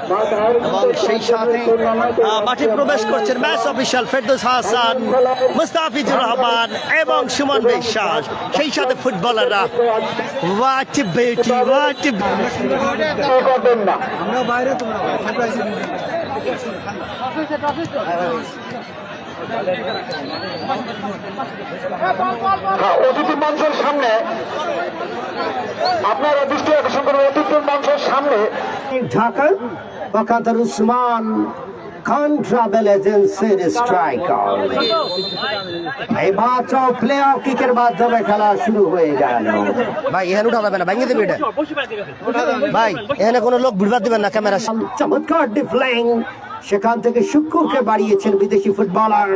এবং সেই সাথে মাঠে প্রবেশ করছেন ম্যাচ অফিসিয়াল ফেরদৌস হাসান মুস্তাফিজুর রহমান এবং সুমন বিশ্বাস। সেই সাথে ফুটবলাররা ওয়াট বেটি ওয়াট আমরা বাইরে হ্যাঁ, অতিথি মঞ্চের সামনে আপনারা দৃষ্টি আকর্ষণ করবেন অতিথি মঞ্চের সামনে ঢাকা ওখানকার উসমান কন্ট্রা বেলেজেন্সের স্ট্রাইকার। এই মাত্র প্লে অফ কিকের মাধ্যমে খেলা শুরু হয়ে গেল। ভাই এখানে উঠা যাবে না ভেঙে দেবে এটা। ভাই এখানে কোনো লোক ভিড় দিবেন না ক্যামেরা চমৎকার ডিফ্লেং সেখান থেকে শুক্কুরকে বাড়িয়েছেন বিদেশি footballer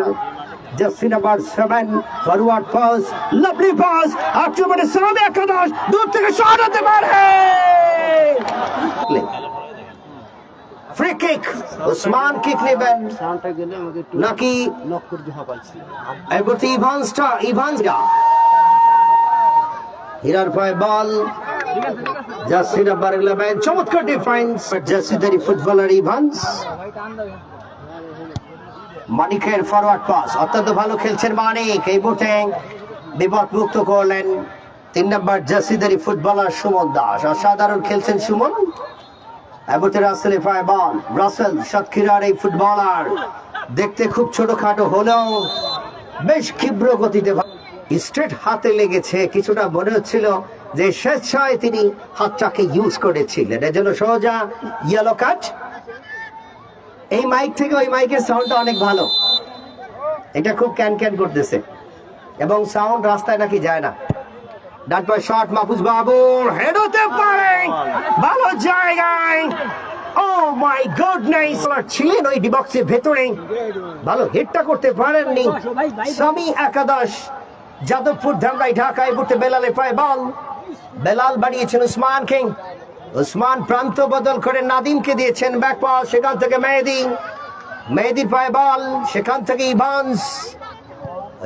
jersey number seven, forward pass lovely pass আক্রমণে সামনে একাদশ, দূর থেকে শট হতে পারে। ফ্রি কিক ওসমান কিক নেবেন। নাকি এবারে ইভান্সটা ইভান্সটা হিরার পায়ে বল। জার্সি নাম্বার ইলেভেন চমৎকার ডিফেন্স জার্সিদারি ফুটবলার ইভান্স। মানিকের ফরওয়ার্ড পাস অত্যন্ত ভালো খেলছেন মানিক। এই মুহূর্তে বিপদ মুক্ত করলেন তিন নম্বর জার্সিদারি ফুটবলার সুমন দাস। অসাধারণ খেলছেন সুমন। রাসেল এই ফুটবলার। দেখতে খুব বেশ গতিতে স্ট্রেট হাতে লেগেছে। কিছুটা মনে হচ্ছিল যে তিনি হাতটাকে ইউজ করেছিলেন। এজন্য সোজা ইয়েলো কাট এই মাইক থেকে ওই মাইকের সাউন্ডটা অনেক ভালো। এটা খুব ক্যান ক্যান করতেছে। এবং সাউন্ড রাস্তায় নাকি যায় না। ডান পায়ে শট মাহফুজ বাবুর হেড হতে পারে ভালো জায়গায়। ও মাই গুডনেস ছিলেন ওই ডিবক্সের ভেতরে ভালো হিটটা করতে পারেননি। সামি একাদশ যাদবপুর ধামরাই ঢাকায় বুটে বেলালে পায় বল বেলাল বাড়িয়েছেন উসমান কিং উসমান প্রান্ত বদল করে নাদিমকে দিয়েছেন ব্যাক পাস সেখান থেকে মেহেদি। মেহেদির পায়ে বল সেখান থেকে ইভান্স।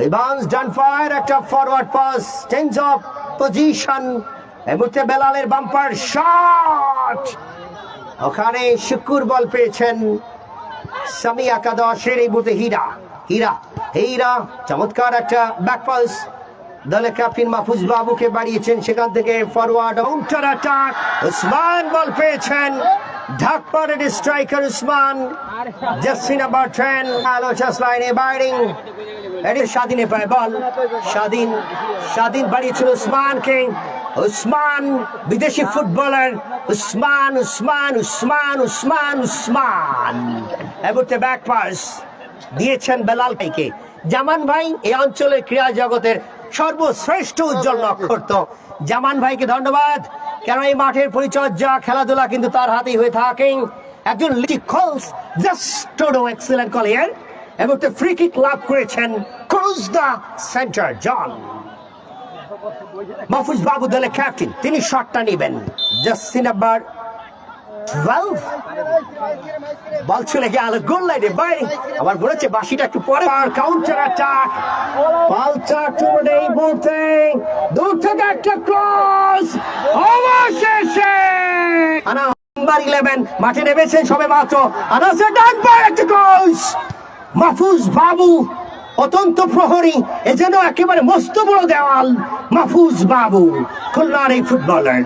ইভান্স ডান ফায়ার একটা forward pass change of position এই মুহূর্তে বেলালের বাম্পার শট ওখানে শুকুর বল পেয়েছেন সামি একাদশের এই মুহূর্তে হীরা। হীরা হীরা, চমৎকার একটা ব্যাক পাস দলের ক্যাপ্টেন মাহফুজ বাবুকে বাড়িয়েছেন সেখান থেকে forward counter attack Usman ball পেয়েছেন। ঢাকপাড়ের striker Usman. Jersey number ten আলো চাষ লাইনে বাইরিং এটি স্বাধীনে পায় বল। স্বাধীন স্বাধীন বাড়িয়েছিল উসমানকে। উসমান, বিদেশি ফুটবলার। উসমান উসমান উসমান উসমান উসমান। এবারে ব্যাক পাস দিয়েছেন বেলাল ভাইকে। জামান ভাই, এই অঞ্চলের ক্রীড়া জগতের সর্বশ্রেষ্ঠ উজ্জ্বল নক্ষত্র। জামান ভাইকে ধন্যবাদ। কেন এই মাঠের পরিচর্যা, খেলাধুলা কিন্তু তার হাতেই হয়ে থাকে। একজন লিটি কলস জাস্ট এক্সেলেন্ট কলিয়ার এবং ফ্রি কিক লাভ করেছেন ক্রুজ দা সেন্টার জন মাহফুজ বাবু দলের ক্যাপ্টেন তিনি শটটা নেবেন। জার্সি নাম্বার টুয়েলভ বল চলে গেল, গোল লাইনে বাইরে আবার বলেছে বাসিটা একটু পরে আর কাউন্টার অ্যাটাক পাল্টা টুমে এই মুহূর্তে দূর থেকে একটা ক্রস অবশেষে আনা নাম্বার ইলেভেন মাঠে নেমেছেন সবে মাত্র। আনাসে পায়ে একটা ক্রস মাহফুজ বাবু অত্যন্ত প্রহরী, এ যেন একেবারে মস্ত বড় দেওয়াল। মাহফুজ বাবু, খুলনার এই ফুটবলার